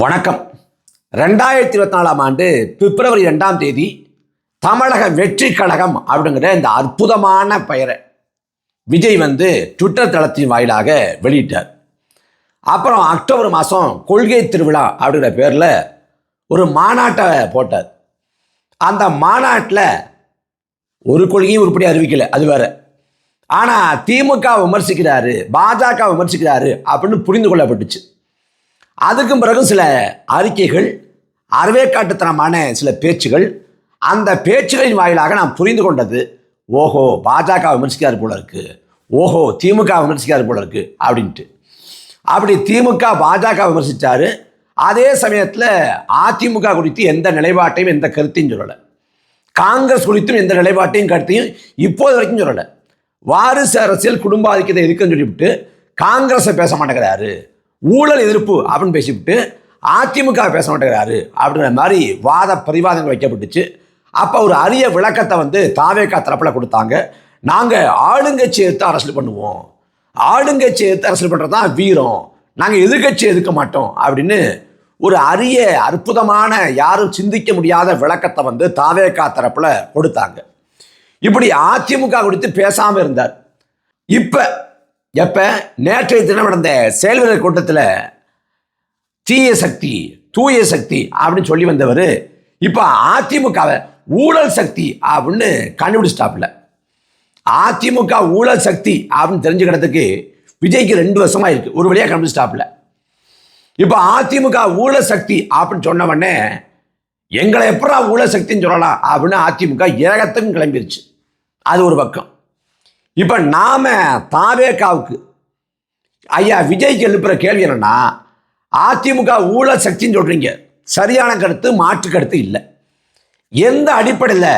வணக்கம். ரெண்டாயிரத்தி இருபத்தி நாலாம் ஆண்டு பிப்ரவரி ரெண்டாம் தேதி தமிழக வெற்றி கழகம் அப்படிங்கிற இந்த அற்புதமான பெயரை விஜய் வந்து ட்விட்டர் தளத்தின் வாயிலாக வெளியிட்டார். அப்புறம் அக்டோபர் மாதம் கொள்கை திருவிழா அப்படிங்கிற பேரில் ஒரு மாநாட்டை போட்டார். அந்த மாநாட்டில் ஒரு கொள்கையும் உருப்படி அறிவிக்கலை அது வேற. ஆனால் திமுக விமர்சிக்கிறாரு பாஜக விமர்சிக்கிறாரு அப்படின்னு புரிந்து கொள்ளப்பட்டுச்சு. அதுக்கும் பிறகு சில அறிக்கைகள் அறவேக்காட்டுத்தனமான சில பேச்சுகள் அந்த பேச்சுகளின் வாயிலாக நான் புரிந்து கொண்டது ஓஹோ பாஜக விமர்சிக்கார் போல இருக்குது ஓஹோ திமுக விமர்சிக்கார் போல இருக்கு அப்படின்ட்டு. அப்படி திமுக பாஜக விமர்சித்தார் அதே சமயத்தில் அதிமுக குறித்து எந்த நிலைப்பாட்டையும் எந்த கருத்தையும் சொல்லலை. காங்கிரஸ் குறித்தும் எந்த நிலைப்பாட்டையும் கருத்தையும் இப்போது வரைக்கும் சொல்லலை. வாரிசு அரசியல் குடும்ப ஆதிக்கத்தை இருக்குன்னு சொல்லிவிட்டு காங்கிரஸை பேச மாட்டேங்கிறாரு. ஊழல் எதிர்ப்பு அப்படின்னு பேசிவிட்டு அதிமுக பேச மாட்டேங்கிறாரு அப்படிங்கிற மாதிரி வாத பரிவாதங்கள் வைக்கப்பட்டுச்சு. அப்போ ஒரு அரிய விளக்கத்தை வந்து தாவேக்கா தரப்பில் கொடுத்தாங்க. நாங்கள் ஆளுங்கட்சி எடுத்து அரசியல் பண்ணுவோம். ஆளுங்கட்சி எடுத்து அரசியல் பண்ணுறது தான் வீரம். நாங்கள் எதிர்கட்சி எதுக்க மாட்டோம் அப்படின்னு ஒரு அரிய அற்புதமான யாரும் சிந்திக்க முடியாத விளக்கத்தை வந்து தாவேக்கா தரப்பில் கொடுத்தாங்க. இப்படி அதிமுக குறித்து பேசாமல் இருந்தார். இப்போ எப்போ? நேற்றைய தினம் நடந்த செயல்வீரர் கூட்டத்தில் தீய சக்தி தூய சக்தி அப்படின்னு சொல்லி வந்தவர். இப்போ அதிமுகவை ஊழல் சக்தி அப்படின்னு கண்டுபிடிச்சிட்டாப்புல. அதிமுக ஊழல் சக்தி அப்படின்னு தெரிஞ்சுக்கிறதுக்கு விஜய்க்கு ரெண்டு வருஷமாக இருக்குது ஒரு வழியாக கண்டுபிடிச்சிட்டாப்புல. இப்போ அதிமுக ஊழல் சக்தி அப்படின்னு சொன்ன உடனே எங்களை எப்படா ஊழல் சக்தின்னு சொல்லலாம்? அப்படின்னு அதிமுக ஏகத்துக்கும் கிளம்பிருச்சு. அது ஒரு பக்கம். இப்போ நாம தாவேக்காவுக்கு ஐயா விஜய்க்கு எழுப்புற கேள்வி என்னன்னா அதிமுக ஊழல் சக்தின்னு சொல்றீங்க. சரியான கருத்து மாற்று கருத்து இல்லை. எந்த அடிப்படையில்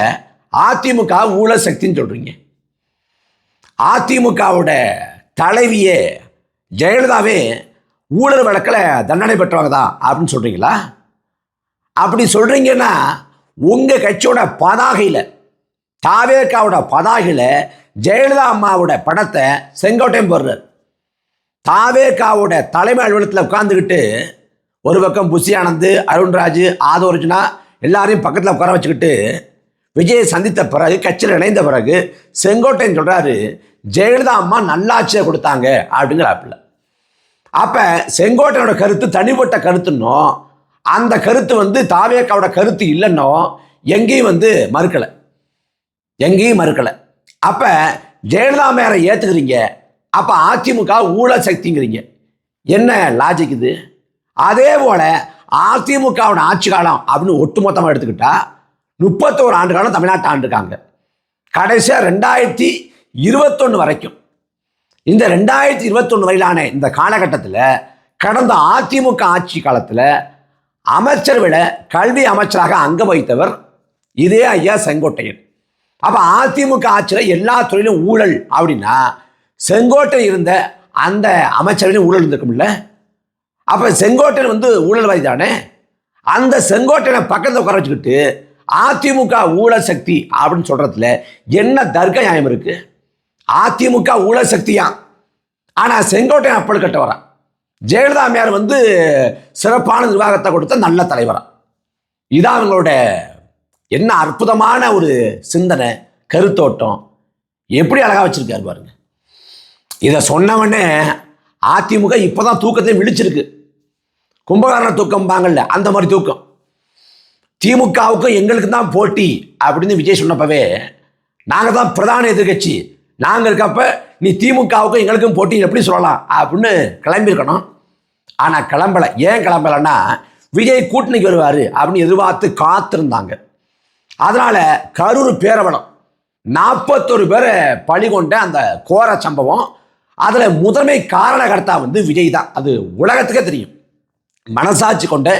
அதிமுக ஊழல் சக்தின்னு சொல்றீங்க? அதிமுகவோட தலைவியே ஜெயலலிதாவே ஊழல் வழக்கில் தண்டனை பெற்றவங்க தான் அப்படின்னு சொல்கிறீங்களா அப்படி சொல்கிறீங்கன்னா உங்கள் கட்சியோட பதாகையில் தாவேக்காவோட பதாகையில் ஜெயலலிதா அம்மாவோட படத்தை செங்கோட்டையும் போடுறார். தாவேகாவோட தலைமை அலுவலகத்தில் உட்காந்துக்கிட்டு ஒரு பக்கம் புஷி ஆனந்த் அருண்ராஜ் ஆதோர்ஜுனா எல்லாரையும் பக்கத்தில் உட்கார வச்சுக்கிட்டு விஜயை சந்தித்த பிறகு கட்சியில் இணைந்த பிறகு செங்கோட்டையன் சொல்கிறாரு ஜெயலலிதா அம்மா நல்லாட்சியை கொடுத்தாங்க அப்படிங்கிறாப்புல. அப்போ செங்கோட்டையோட கருத்து தனிப்பட்ட கருத்துன்னோ அந்த கருத்து வந்து தாவேக்காவோட கருத்து இல்லைன்னோ எங்கேயும் வந்து மறுக்கலை. எங்கேயும் மறுக்கலை. அப்போ ஜெயலலிதா மேலே ஏற்றுக்கிறீங்க அப்போ அதிமுக ஊழல் சக்திங்கிறீங்க. என்ன லாஜிக் இது? அதே போல் அதிமுகவோட ஆட்சி காலம் அப்படின்னு ஒட்டுமொத்தமாக எடுத்துக்கிட்டா முப்பத்தோரு ஆண்டு காலம் தமிழ்நாட்டை ஆண்டுருக்காங்க. கடைசியாக ரெண்டாயிரத்தி இருபத்தொன்று வரைக்கும். இந்த ரெண்டாயிரத்தி இருபத்தொன்று வரையிலான இந்த காலகட்டத்தில் கடந்த அதிமுக ஆட்சி காலத்தில் அமைச்சர் விட கல்வி அமைச்சராக அங்கம் வகித்தவர் இதே ஐயா செங்கோட்டையன். அப்போ அதிமுக ஆட்சியில் எல்லா துறையிலும் ஊழல் அப்படின்னா செங்கோட்டை இருந்த அந்த அமைச்சரிலும் ஊழல் இருந்திருக்கும்ல அப்போ செங்கோட்டையன் வந்து ஊழல்வாதி தானே? அந்த செங்கோட்டையனை பக்கத்தில் உட்கார வச்சுக்கிட்டு அதிமுக ஊழல் சக்தி அப்படின்னு சொல்கிறதுல என்ன தர்க்க நியாயம் இருக்குது அதிமுக ஊழல் சக்தியா? ஆனால் செங்கோட்டையன் அப்படி கட்ட வரான் ஜெயலலிதா அம்மையார் வந்து சிறப்பான நிர்வாகத்தை கொடுத்த நல்ல தலைவராக இதான் அவங்களோட என்ன அற்புதமான ஒரு சிந்தனை கருத்தோட்டம். எப்படி அழகாக வச்சுருக்காரு பாருங்க. இதை சொன்னவொடனே அதிமுக இப்போ தான் தூக்கத்தையும் விழிச்சிருக்கு. கும்பகாரண தூக்கம் பாங்கல்ல அந்த மாதிரி தூக்கம். திமுகவுக்கும் எங்களுக்கு தான் போட்டி அப்படின்னு விஜய் சொன்னப்பவே நாங்கள் தான் பிரதான எதிர்கட்சி. நாங்கள் இருக்கப்ப நீ திமுகவுக்கும் எங்களுக்கும் போட்டி எப்படி சொல்லலாம் அப்படின்னு கிளம்பியிருக்கணும். ஆனால் கிளம்பலை. ஏன் கிளம்பலைன்னா விஜய் கூட்டணிக்கு வருவார் அப்படின்னு எதிர்பார்த்து காத்திருந்தாங்க. அதனால கரூர் பேரவனம் நாற்பத்தொரு பேரை பழி கொண்ட அந்த கோர சம்பவம். அதில் முதன்மை காரணகர்த்தா வந்து விஜய் தான். அது உலகத்துக்கே தெரியும். மனசாட்சி கொண்ட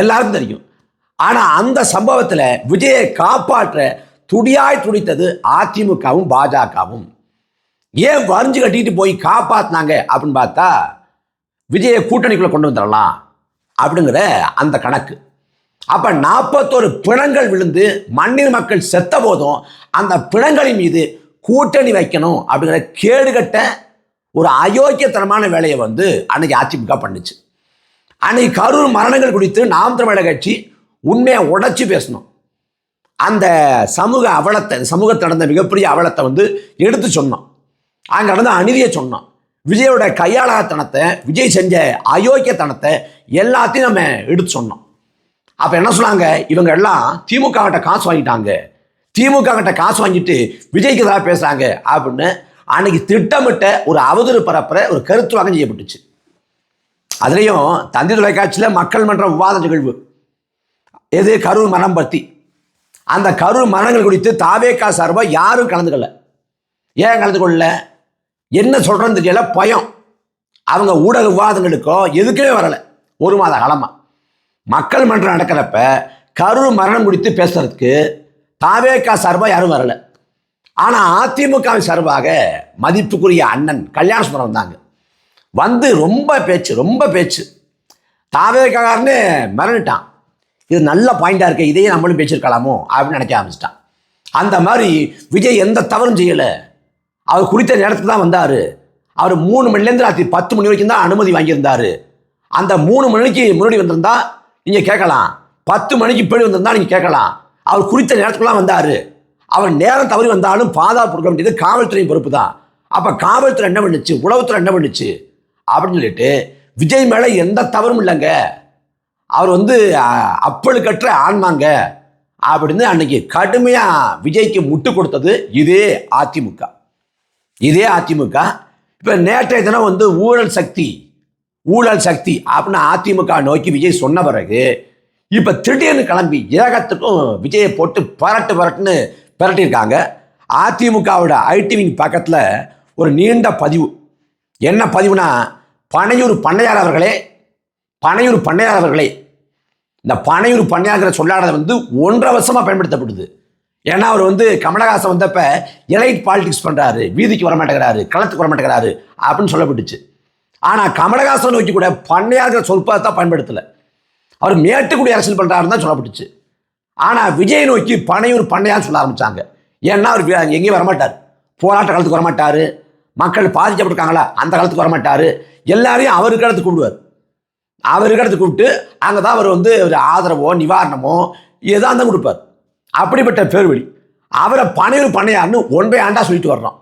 எல்லாருக்கும் தெரியும். ஆனால் அந்த சம்பவத்தில் விஜயை காப்பாற்ற துடியாய் துடித்தது அதிமுகவும் பாஜகவும். ஏன் வரிஞ்சு கட்டிட்டு போய் காப்பாத்தினாங்க அப்படின்னு பார்த்தா விஜயை கூட்டணிக்குள்ளே கொண்டு வந்துடலாம் அப்படிங்கிற அந்த கணக்கு. அப்ப நாற்பத்தோரு பிணங்கள் விழுந்து மண்ணின் மக்கள் செத்த போதும் அந்த பிணங்களின் மீது கூட்டணி வைக்கணும் அப்படிங்கிற கேடுகட்ட ஒரு அயோக்கியத்தனமான வேலையை வந்து அன்னைக்கு அதிமுக பண்ணுச்சு. அன்னைக்கு கரூர் மரணங்கள் குறித்து நாம் தமிழக கட்சி உண்மையை உடைச்சி பேசணும். அந்த சமூக அவலத்தை சமூகத்தில் நடந்த மிகப்பெரிய அவலத்தை வந்து எடுத்து சொன்னோம். அங்கே நடந்த அநீதியை சொன்னோம். விஜயோட கையாளத்தனத்தை விஜய் செஞ்ச அயோக்கியத்தனத்தை எல்லாத்தையும் நம்ம எடுத்து சொன்னோம். அப்போ என்ன சொன்னாங்க? இவங்க எல்லாம் திமுக கிட்ட காசு வாங்கிட்டாங்க. திமுக கிட்ட காசு வாங்கிட்டு விஜய்க்கு எதிராக பேசுறாங்க? அப்படின்னு அன்னைக்கு திட்டமிட்ட ஒரு அவதூறு பரப்புற ஒரு கருத்து வாங்க செய்யப்பட்டுச்சு. அதுலேயும் தந்தி தொலைக்காட்சியில் மக்கள் மன்ற விவாத நிகழ்வு. எது? கரூர் மரணம் பற்றி அந்த கரூர் மரணங்கள் குறித்து தாவேக்கா சார்பாக யாரும் கலந்துக்கல. ஏன் கலந்து கொள்ளல என்ன சொல்கிறேன்னு தெரியல. பயம். அவங்க ஊடக விவாதங்களுக்கோ எதுக்குமே வரலை. ஒரு மாத காலமாக மக்கள் மன்றம் நடக்கிறப்ப கரூர் மரணம் குறித்து பேசுறதுக்கு தாவேக்கா சார்பாக யாரும் வரல. ஆனால் அதிமுக சார்பாக மதிப்புக்குரிய அண்ணன் கல்யாண சுந்தரம் வந்தாங்க. வந்து ரொம்ப பேச்சு ரொம்ப பேச்சு. தாவேக்காரன்னு மிரண்டுட்டான். இது நல்ல பாயிண்டாக இருக்கு இதையே நம்மளும் பேச்சிருக்கலாமோ அப்படின்னு நினைக்க ஆரம்பிச்சிட்டான். அந்த மாதிரி விஜய் எந்த தவறும் செய்யலை. அவர் குறித்த நேரத்துக்கு தான் வந்தார். அவர் மூணு மணிலேருந்து ராத்திரி பத்து மணி வரைக்கும் தான் அனுமதி வாங்கியிருந்தார். அந்த மூணு மணிக்கு முன்னாடி வந்திருந்தா நீங்கள் கேட்கலாம். பத்து மணிக்கு பின்னாடி வந்திருந்தால் நீங்கள் கேட்கலாம். அவர் குறித்த நேரத்துக்குலாம் வந்தார். அவர் நேரம் தவறி வந்தாலும் பாதுகாப்பு கொடுக்க வேண்டியது காவல்துறையின் பொறுப்பு தான் அப்போ காவல்துறை என்ன பண்ணுச்சு? உளவுத்துறை என்ன பண்ணுச்சு? அப்படின்னு சொல்லிட்டு விஜய் மேலே எந்த தவறும் இல்லைங்க. அவர் வந்து அப்பழு அப்பழுக்கற்ற ஆன்மாங்க அப்படின்னு அன்னைக்கு கடுமையாக விஜய்க்கு முட்டு கொடுத்தது இதே அதிமுக. இதே அதிமுக. இப்போ நேற்றைய தினம் வந்து ஊழல் சக்தி ஊழல் சக்தி அப்படின்னு அதிமுக நோக்கி விஜய் சொன்ன பிறகு இப்போ திடீர்னு கிளம்பி ஏகத்துக்கும் விஜயை போட்டு பரட்டு பரட்டுன்னு பரட்டியிருக்காங்க. அதிமுகவோட ஐடிவிங் பக்கத்தில் ஒரு நீண்ட பதிவு. என்ன பதிவுனா பனையூர் பண்ணையார் அவர்களே பனையூர் பண்ணையார் அவர்களே இந்த பனையூர் பண்ணையாருங்கிற சொல்லாடதை வந்து ஒன்றரை வருஷமாக பயன்படுத்தப்படுது. ஏன்னா அவர் வந்து கமலஹாசன் வந்தப்ப எலைட் பாலிடிக்ஸ் பண்ணுறாரு வீதிக்கு வரமாட்டேங்கிறாரு களத்துக்கு வர மாட்டேங்கிறாரு அப்படின்னு சொல்லப்பட்டுச்சு. ஆனால் கமலஹாசன் நோக்கி கூட பண்ணையாங்கிற சொற்பத்தை பயன்படுத்தலை. அவர் மேட்டுக்குடி அரசியல் பண்ணுறாருன்னு தான் சொல்லப்பட்டுச்சு. ஆனால் விஜய் நோக்கி பனையூர் பண்ணையான்னு சொல்ல ஆரம்பித்தாங்க ஏன்னா அவர் எங்கேயும் வரமாட்டார். போராட்ட காலத்துக்கு வரமாட்டார். மக்கள் பாதிக்கப்பட்டிருக்காங்களா? அந்த காலத்துக்கு வரமாட்டார். எல்லாரையும் அவருக்கு அடுத்து கூப்பிடுவார். அவருக்கு அடுத்து கூப்பிட்டு அங்கே தான் அவர் வந்து ஒரு ஆதரவோ நிவாரணமோ எதாக இருந்தால் கொடுப்பார். அப்படிப்பட்ட பேர்வழி. அவரை பனையூர் பண்ணையார்னு ஒன்றை ஆண்டா சொல்லிட்டு வர்றோம்.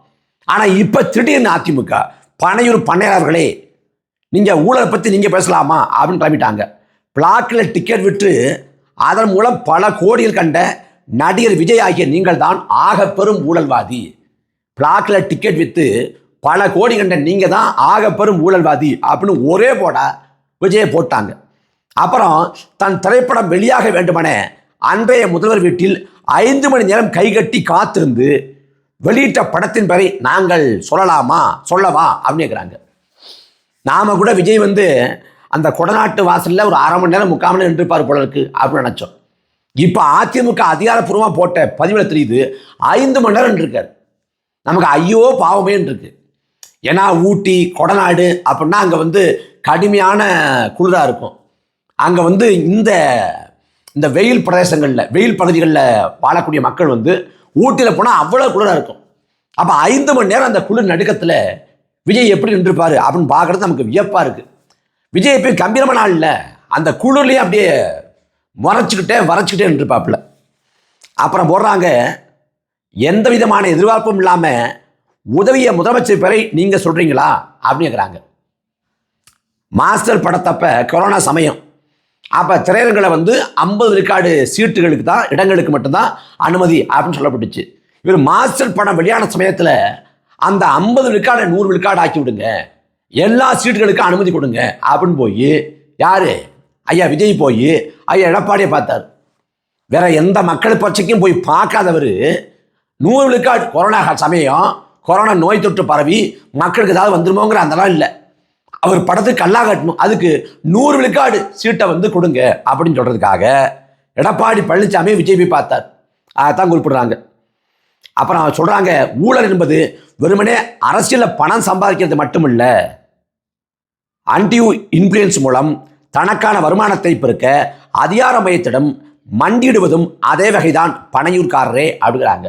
ஆனால் இப்போ திடீர்னு அதிமுக பனையூர் பண்ணையாளர்களே நீங்கள் ஊழலை பற்றி நீங்கள் பேசலாமா? அப்படின்னு கிளம்பிட்டாங்க. பிளாக்கில் டிக்கெட் விட்டு அதன் மூலம் பல கோடிகள் கண்ட நடிகர் விஜய் ஆகிய நீங்கள் தான் ஆக பெரும் ஊழல்வாதி. பிளாக்கில் டிக்கெட் விற்று பல கோடி கண்ட நீங்கள் தான் ஆக பெரும் ஊழல்வாதி அப்படின்னு ஒரே போட விஜயை போட்டாங்க. அப்புறம் தன் திரைப்படம் வெளியாக வேண்டுமென அன்றைய முதல்வர் வீட்டில் ஐந்து மணி நேரம் கைகட்டி காத்திருந்து வெளியிட்ட படத்தின் பெயரை நாங்கள் சொல்லலாமா? சொல்லவா? அப்படின்னு கேட்குறாங்க நாம் கூட விஜய் வந்து அந்த கொடநாட்டு வாசலில் ஒரு அரை மணி நேரம் முக்கால் மணி நேரம் நின்றுப்பார் போல இருக்கு அப்படின்னு நினச்சோம். இப்போ அதிமுக அதிகாரப்பூர்வமாக போட்ட பதிவில் தெரியுது ஐந்து மணி நேரம் இருக்கார் நமக்கு ஐயோ பாவமேன்னு இருக்கு ஏன்னா ஊட்டி கொடநாடு அப்படின்னா அங்கே வந்து கடுமையான குளிராக இருக்கும். அங்கே வந்து இந்த இந்த வெயில் பிரதேசங்களில் வெயில் பகுதிகளில் வாழக்கூடிய மக்கள் வந்து ஊட்டியில் போனால் அவ்வளோ குளிராக இருக்கும். அப்போ ஐந்து மணி நேரம் அந்த குளிர் நடுக்கத்தில் விஜய் எப்படி நின்றுப்பார்? அப்படின்னு பார்க்குறது நமக்கு வியப்பாக இருக்குது விஜய் போய் கம்பீரமான ஆள் இல்லை. அந்த குளிர்லேயே அப்படியே முறைச்சிக்கிட்டே வரைச்சிக்கிட்டே நின்றுப்பாப்புல. அப்புறம் போடுறாங்க எந்த விதமான எதிர்பார்ப்பும் இல்லாமல் உதவிய முதலமைச்சர் பெறை நீங்கள் சொல்கிறீங்களா அப்படின்னு கேட்குறாங்க மாஸ்டர் படத்தப்ப கொரோனா சமயம். அப்போ திரையரங்களை வந்து ஐம்பது விழுக்காடு சீட்டுகளுக்கு தான் இடங்களுக்கு மட்டும்தான் அனுமதி அப்படின்னு சொல்லப்பட்டுச்சு. இவர் மாஸ்டர் படம் வெளியான சமயத்தில் அந்த ஐம்பது விழுக்காடை நூறு விழுக்காடு ஆக்கி விடுங்க. எல்லா சீட்டுகளுக்கும் அனுமதி கொடுங்க. அப்படின்னு போய் யார்? ஐயா விஜய் போய் ஐயா எடப்பாடியை பார்த்தார். வேற எந்த மக்கள் பிரச்சனைக்கும் போய் பார்க்காதவர் நூறு விழுக்காடு கொரோனா சமயம் கொரோனா நோய் தொற்று பரவி மக்களுக்கு ஏதாவது வந்துருமோங்கிற அதெல்லாம் இல்லை. அவர் படத்துக்கு கல்லா கட்டணும். அதுக்கு நூறு விழுக்காடு சீட்டை வந்து கொடுங்க அப்படின்னு சொல்கிறதுக்காக எடப்பாடி பழனிசாமி விஜய் போய் பார்த்தார். அதான் குறிப்பிடுறாங்க. அப்புறம் அவர் சொல்கிறாங்க ஊழல் என்பது வெறுமனே அரசியலில் பணம் சம்பாதிக்கிறது மட்டுமில்லை. அன்டியூ இன்ஃப்ளூயன்ஸ் மூலம் தனக்கான வருமானத்தை பெருக்க அதிகார மையத்திடம் மண்டிடுவதும் அதே வகைதான் பனையூர்காரரே அப்படிங்கிறாங்க.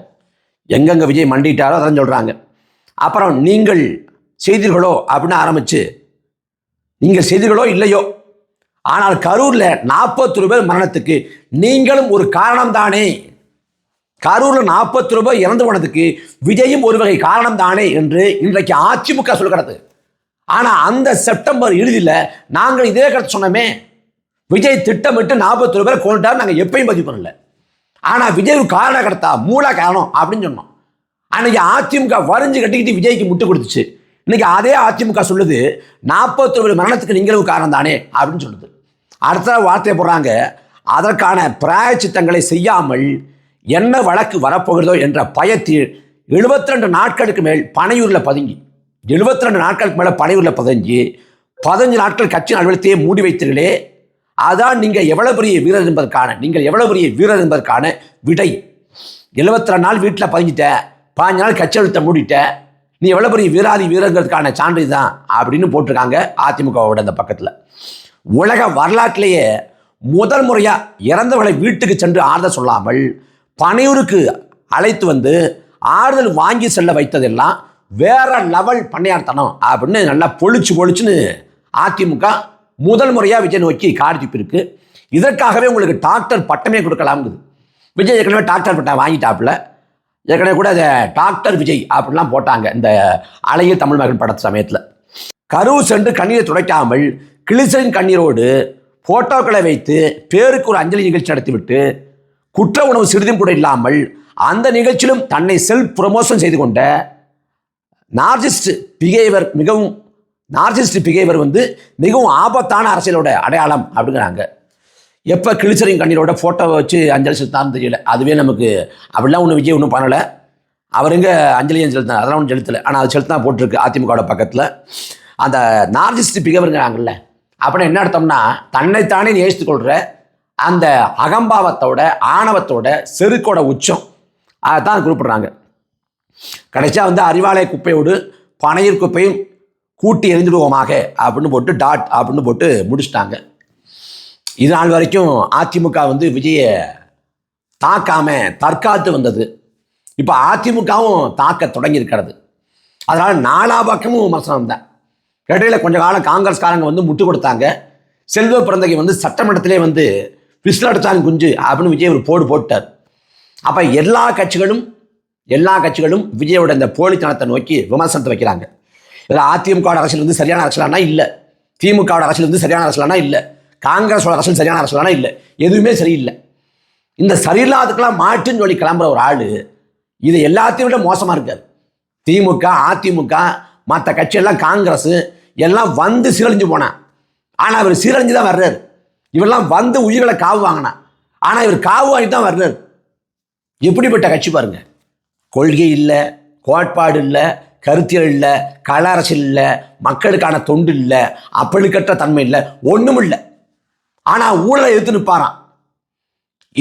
எங்கெங்க விஜய் மண்டிட்டாரோ அதான் சொல்கிறாங்க அப்புறம் நீங்கள் செய்தீர்களோ அப்படின்னு ஆரம்பித்து நீங்கள் செய்தீர்களோ இல்லையோ ஆனால் கரூரில் நாற்பத்தி பேர் மரணத்துக்கு நீங்களும் ஒரு காரணம் தானே கரூரில் நாற்பத்தி ரூபாய் இறந்து போனதுக்கு விஜயும் ஒரு வகை காரணம் தானே என்று இன்றைக்கு அதிமுக சொல்கிறது. ஆனால் அந்த செப்டம்பர் இறுதியில் நாங்கள் இதே கருத்து சொன்னோமே விஜய் திட்டமிட்டு நாற்பத்தி ரூபாய் கொண்டுட்டார் நாங்கள் எப்பயும் பதிவு பண்ணல. ஆனால் விஜய் ஒரு காரணகர்த்தா மூல காரணம் அப்படின்னு சொன்னோம். அன்னைக்கு அதிமுக வரைஞ்சு கட்டிக்கிட்டு விஜய்க்கு முட்டு கொடுத்துச்சு. இன்னைக்கு அதே அதிமுக சொல்லுது நாற்பத்தி ரூபாய் மரணத்துக்கு நீங்களும் காரணம் தானே அப்படின்னு சொல்லுது. அடுத்த வார்த்தையை போடுறாங்க அதற்கான பிராயச்சித்தங்களை செய்யாமல் என்ன வழக்கு வரப்போகிறதோ என்ற பயத்தில் 72 ரெண்டு நாட்களுக்கு மேல் பனையூரில் பதுங்கி 72 ரெண்டு நாட்களுக்கு மேலே பனையூரில் பதஞ்சு பதினஞ்சு நாட்கள் கட்சி அலுவலகத்தையே மூடி வைத்தீர்களே அதான் நீங்கள் எவ்வளோ பெரிய வீரர் என்பதற்கான நீங்கள் எவ்வளோ பெரிய வீரர் என்பதற்கான விடை. 72 நாள் வீட்டில் பதிஞ்சிட்ட பாஞ்சு நாள் கட்சி அழுத்த மூடிட்ட நீ எவ்வளோ பெரிய வீராதி வீரங்கிறதுக்கான சான்று தான் அப்படின்னு போட்டிருக்காங்க அதிமுகவோட அந்த பக்கத்தில். உலக வரலாற்றிலேயே முதல் முறையாக இறந்தவர்களை வீட்டுக்கு சென்று ஆறுதல் சொல்லாமல் பனையூருக்கு அழைத்து வந்து ஆறுதல் வாங்கி செல்ல வைத்ததெல்லாம் வேற லெவல் பண்ணையார்த்தனம் அப்படின்னு நல்லா பொழிச்சு பொழிச்சுன்னு அதிமுக முதல் முறையாக விஜய் நோக்கி கார்த்திப்பிருக்கு இதற்காகவே உங்களுக்கு டாக்டர் பட்டமே கொடுக்கலாம்ங்குது. விஜய் ஏற்கனவே டாக்டர் பட்டம் வாங்கிட்டாப்புல. ஏற்கனவே கூட அதை டாக்டர் விஜய் அப்படிலாம் போட்டாங்க இந்த அழகிய தமிழ் மகன் படத்து சமயத்தில். கருவு சென்று கண்ணீரை துடைக்காமல் கிளிசரின் கண்ணீரோடு ஃபோட்டோக்களை வைத்து பேருக்கு ஒரு அஞ்சலி நிகழ்ச்சி நடத்திவிட்டு குற்ற உணவு சிறிதும் கூட இல்லாமல் அந்த நிகழ்ச்சியிலும் தன்னை செல்ஃப் ப்ரொமோஷன் செய்து கொண்ட நார்ஜிஸ்ட் பிகேவர் மிகவும் நார்ஜிஸ்ட் பிகேவர் வந்து மிகவும் ஆபத்தான அரசியலோட அடையாளம் அப்படிங்கிறாங்க. எப்போ கிழிச்சரின் கண்ணீரோட ஃபோட்டோவை வச்சு அஞ்சலி செலுத்தான்னு தெரியல. அதுவே நமக்கு அப்படிலாம் ஒன்றும் விஜய் ஒன்றும் பண்ணலை. அவருங்க அஞ்சலியும் செலுத்தினார்? அதெல்லாம் ஒன்றும் செலுத்தலை. ஆனால் அது செலுத்தினா போட்டிருக்கு அதிமுகவோட பக்கத்தில். அந்த நார்ஜிஸ்ட் பிகவருங்கிறாங்கல்ல அப்படின்னா என்ன அர்த்தம்னா தன்னைத்தானே நேசித்துக் கொள்கிற அந்த அகம்பாவத்தோட ஆணவத்தோட செருக்கோட உச்சம். அதைத்தான் குறிப்பிட்றாங்க. கடைசியாக வந்து அறிவாலய குப்பையோடு பனையர் குப்பையும் கூட்டி எரிஞ்சிடுவோமாக அப்படின்னு போட்டு டாட் அப்படின்னு போட்டு முடிச்சிட்டாங்க. இது நாள் வரைக்கும் அதிமுக வந்து விஜயை தாக்காம தற்காத்து வந்தது. இப்போ அதிமுகவும் தாக்க தொடங்கியிருக்கிறது. அதனால் நாலா பக்கமும் விமர்சனம் தான். இடையில கொஞ்ச காலம் காங்கிரஸ்காரங்க வந்து முட்டு கொடுத்தாங்க. செல்வ பிறந்தகை வந்து சட்டமன்றத்திலே வந்து விசில் குஞ்சு அப்படின்னு விஜய் ஒரு போடு போட்டார் அப்போ எல்லா கட்சிகளும் எல்லா கட்சிகளும் விஜயோட இந்த போலித்தனத்தை நோக்கி விமர்சனத்தை வைக்கிறாங்க. இதில் அதிமுக அரசியல் வந்து சரியான அரசியலானா இல்லை. திமுக அரசியல் வந்து சரியான அரசியலானா இல்லை. காங்கிரஸோட அரசியல் சரியான அரசியலானா இல்லை. எதுவுமே சரியில்லை. இந்த சரியில்லாததுக்கெல்லாம் மாட்டுன்னு சொல்லி கிளம்புற ஒரு ஆள் இது எல்லாத்தையும் விட மோசமாக இருக்காது திமுக அதிமுக மற்ற கட்சியெல்லாம் காங்கிரஸ் எல்லாம் வந்து சீரழிஞ்சு போனான் ஆனால் அவர் சீரழிஞ்சு தான் வர்றாரு. இவெல்லாம் வந்து உயிர்களை காவு வாங்கினான் ஆனால் இவர் காவு வாங்கிட்டு தான் வர்றார். எப்படிப்பட்ட கட்சி பாருங்க. கொள்கை இல்லை கோட்பாடு இல்லை கருத்தியல் இல்லை கள அரசியல் இல்லை மக்களுக்கான தொண்டு இல்லை அப்பழுக்கற்ற தன்மை இல்லை ஒன்றும் இல்லை. ஆனால் ஊழலை எடுத்து நிற்பாராம்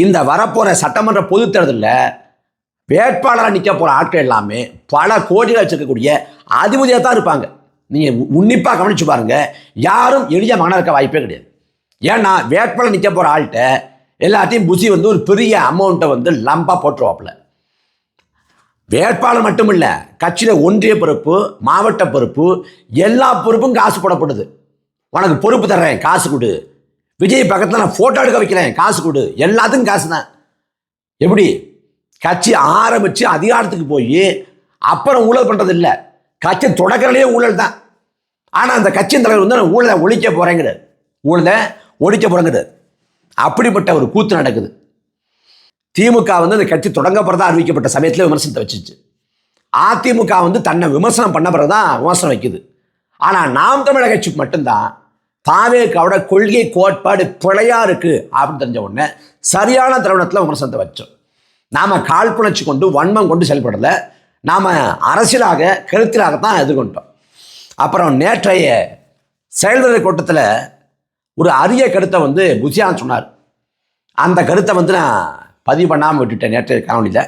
இந்த வரப்போகிற சட்டமன்ற பொதுத் தேர்தலில் வேட்பாளராக நிற்க போகிற ஆட்கள் எல்லாமே பல கோடிகள் வச்சிருக்கக்கூடிய அதிபதியாக தான் இருப்பாங்க. நீங்கள் உன்னிப்பாக கவனித்து பாருங்கள் யாரும் எளிய மகனாக இருக்க வாய்ப்பே கிடையாது. ஏன்னா வேட்பாளர் நிற்க போகிற ஆள்கிட்ட எல்லாத்தையும் புசி வந்து ஒரு பெரிய அமௌண்ட்டை வந்து லம்பாக போட்டுருவாப்புல. வேட்பாளர் மட்டும் இல்லை கட்சியில் ஒன்றிய பொறுப்பு மாவட்ட பொறுப்பு எல்லா பொறுப்பும் காசு போடப்படுது. உனக்கு பொறுப்பு தர்றேன் காசு கொடு. விஜய் பக்கத்தில் நான் ஃபோட்டோ எடுக்க வைக்கிறேன் காசு கொடு. எல்லாத்துக்கும் காசு தான். எப்படி? கட்சி ஆரம்பித்து அதிகாரத்துக்கு போய் அப்புறம் ஊழல் பண்ணுறது இல்லை கட்சி தொடக்கிறதுலே ஊழல் தான். ஆனால் அந்த கட்சியின் தலைவர் வந்து நான் ஊழலை ஒழிக்க போகிறேங்கிறார் ஊழலை ஒழிக்க கிடையாது அப்படிப்பட்ட ஒரு கூத்து நடக்குது. திமுக வந்து அந்த கட்சி தொடங்க பிறகு அறிவிக்கப்பட்ட சமயத்தில் விமர்சனத்தை வச்சுச்சு அதிமுக வந்து தன்னை விமர்சனம் பண்ண பிறகு தான் விமர்சனம் வைக்குது. ஆனால் நாம் தமிழக கட்சிக்கு மட்டும்தான் தாவேக்காவோட கொள்கை கோட்பாடு பிழையா இருக்குது அப்படின்னு தெரிஞ்ச உடனே சரியான தருணத்தில் விமர்சனத்தை வச்சோம். நாம் காழ்ப்புணர்ச்சி கொண்டு வன்மம் கொண்டு செயல்படலை. நாம் அரசியலாக கருத்திலாகத்தான் எதிர்கொண்டோம். அப்புறம் நேற்றைய செயல்தலை கூட்டத்தில் ஒரு அரிய கருத்தை வந்து புஷியான் சொன்னார். அந்த கருத்தை வந்து நான் பதிவு பண்ணாமல் விட்டுட்டேன் நேற்று காணொலியில்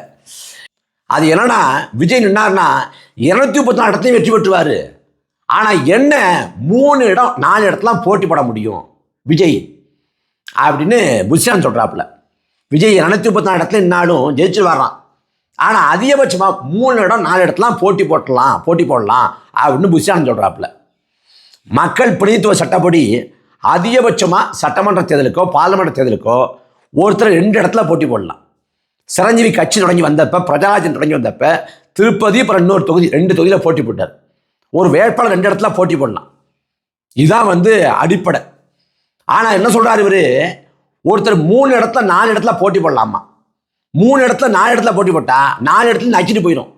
அது என்னன்னா விஜய் நின்னார்னா இருநூத்தி முப்பத்தி நாலு இடத்தையும் வெற்றி பெற்றுவார். ஆனால் என்ன மூணு இடம் நாலு இடத்துலாம் போட்டி போட முடியும் விஜய் அப்படின்னு புஷியான் சொல்கிறாப்புல விஜய் இரநூத்தி முப்பத்தி நாலு இடத்துல நின்னாலும் ஜெயிச்சு வர்றான் ஆனால் அதிகபட்சமாக மூணு இடம் நாலு இடத்துலாம் போட்டி போட்டலாம் போட்டி போடலாம் அப்படின்னு புஷியான் சொல்கிறாப்புல மக்கள் பிரதித்துவ சட்டப்படி அதிகபட்சமாக சட்டமன்ற தேர்தலுக்கோ பார்லிமெண்ட் தேர்தலுக்கோ ஒருத்தர் ரெண்டு இடத்துல போட்டி போடலாம். சிரஞ்சீவி கட்சி தொடங்கி வந்தப்ப பிரஜாராஜன் தொடங்கி வந்தப்ப திருப்பதி அப்புறம் இன்னொரு தொகுதி ரெண்டு தொகுதியில் போட்டி போட்டார். ஒரு வேட்பாளர் ரெண்டு இடத்துல போட்டி போடலாம். இதுதான் வந்து அடிப்படை. ஆனால் என்ன சொல்கிறார் இவர்? ஒருத்தர் மூணு இடத்துல நாலு இடத்துல போட்டி போடலாமா? மூணு இடத்துல நாலு இடத்துல போட்டி போட்டால் நாலு இடத்துல நச்சுட்டு போயிடும்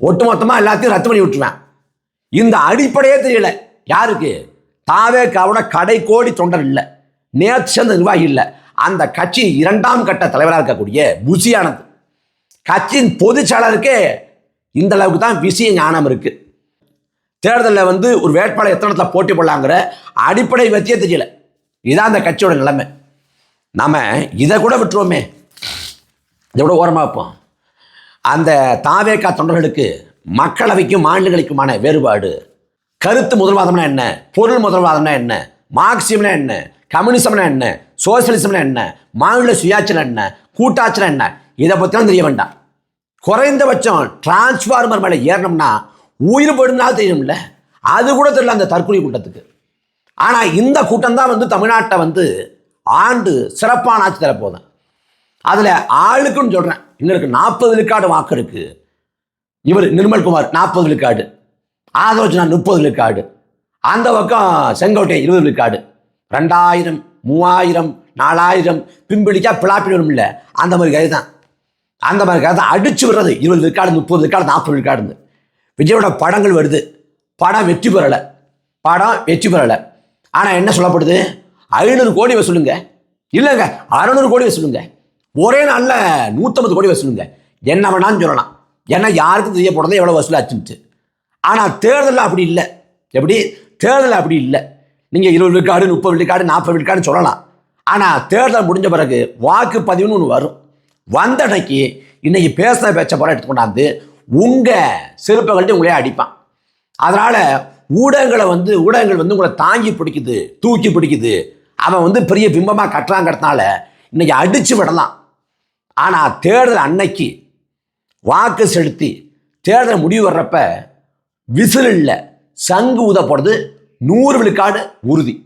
ஒட்டுமொத்தமாக எல்லாத்தையும் ரத்து பண்ணி விட்டுருவேன். இந்த அடிப்படையே தெரியல. யாருக்கு? தாவேக்காவோட கடை கோடி தொண்டர் இல்லை. நேற்று சேர்ந்த நிர்வாகி இல்லை. அந்த கட்சி இரண்டாம் கட்ட தலைவராக இருக்கக்கூடிய புசியானது. கட்சியின் பொதுச் செயலாளருக்கே இந்த அளவுக்கு தான் விஷய ஞானம் இருக்கு. தேர்தலில் வந்து ஒரு வேட்பாளர் எத்தனை இடத்துல போட்டி போடலாங்கிற அடிப்படை வச்சியே தெரியல. இதான் அந்த கட்சியோட நிலைமை. நாம இதை கூட விட்டுருவோமே. இதை கூட ஓரமாக வைப்போம். அந்த தாவேக்கா தொண்டர்களுக்கு மக்களவைக்கும் மாநிலங்களுக்குமான வேறுபாடு கருத்து முதல்வாதம்னா என்ன? பொருள் முதல்வாதம்னா என்ன? மார்க்சியம்னா என்ன? கம்யூனிசம்னா என்ன? சோசியலிசம்னா என்ன? மாநில சுயாட்சினா என்ன? கூட்டாட்சினா என்ன? இதை பற்றிலாம் தெரிய வேண்டாம். குறைந்தபட்சம் டிரான்ஸ்ஃபார்மர் மேலே ஏறணும்னா உயிர் போயிடும்னாலும் தெரியும்ல அது கூட தெரியல அந்த தற்கொலை கூட்டத்துக்கு. ஆனால் இந்த கூட்டம் தான் வந்து தமிழ்நாட்டை வந்து ஆண்டு சிறப்பான ஆட்சி தரப்போதும் அதில் ஆளுக்குன்னு சொல்கிறேன் எங்களுக்கு நாற்பது விழுக்காடு வாக்கு இருக்குது இவர் நிர்மல்குமார் நாற்பது விழுக்காடு. ஆதோஜனா முப்பது விழுக்காடு அந்த பக்கம் செங்கோட்டை இருபது விழுக்காடு ரெண்டாயிரம் மூவாயிரம் நாலாயிரம் பிம்பிடிச்சா பிளாப்பிடும் இல்லை. அந்த மாதிரி கதை தான். அந்த மாதிரி கதை தான். அடிச்சு விடுறது. இருபது விழுக்காடு முப்பது விழுக்காடு நாற்பது விழுக்காடுன்னு விஜயோட படங்கள் வருது. படம் வெற்றி பெறலை. படம் வெற்றி பெறலை. ஆனால் என்ன சொல்லப்படுது? ஐநூறு கோடி வசூலுங்க இல்லைங்க. அறநூறு கோடி வசூலுங்க ஒரே நாளில் நூற்றம்பது கோடி வசூலுங்க என்ன வேணான்னு சொல்லலாம். ஏன்னா யாருக்கும் தெரிய போடுறது எவ்வளோ வசூலாச்சுன்ட்டு ஆனால் தேர்தலில் அப்படி இல்லை. எப்படி? தேர்தல் அப்படி இல்லை. நீங்கள் இருபது விழுக்காடு முப்பது விழுக்காடு நாற்பது விழுக்காடுன்னு சொல்லலாம். ஆனால் தேர்தல் முடிஞ்ச பிறகு வாக்குப்பதிவுன்னு ஒன்று வரும். வந்த அன்னைக்கு இன்றைக்கி பேசுன பேச்ச போல எடுத்து கொண்டாந்து உங்கள் செருப்புகள்ட்ட உங்களே அடிப்பான். அதனால் ஊடகங்களை வந்து ஊடகங்கள் வந்து உங்களை தாங்கி பிடிக்குது தூக்கி பிடிக்குது. அவன் வந்து பெரிய பிம்பமாக கட்டுறாங்கிறதுனால இன்றைக்கி அடித்து விடலாம். ஆனால் தேர்தல் அன்னைக்கு வாக்கு செலுத்தி தேர்தல் முடிவு வர்றப்ப விசில் இல்லை சங்கு ஊதப்படுறது நூறு விழுக்காடு உறுதி.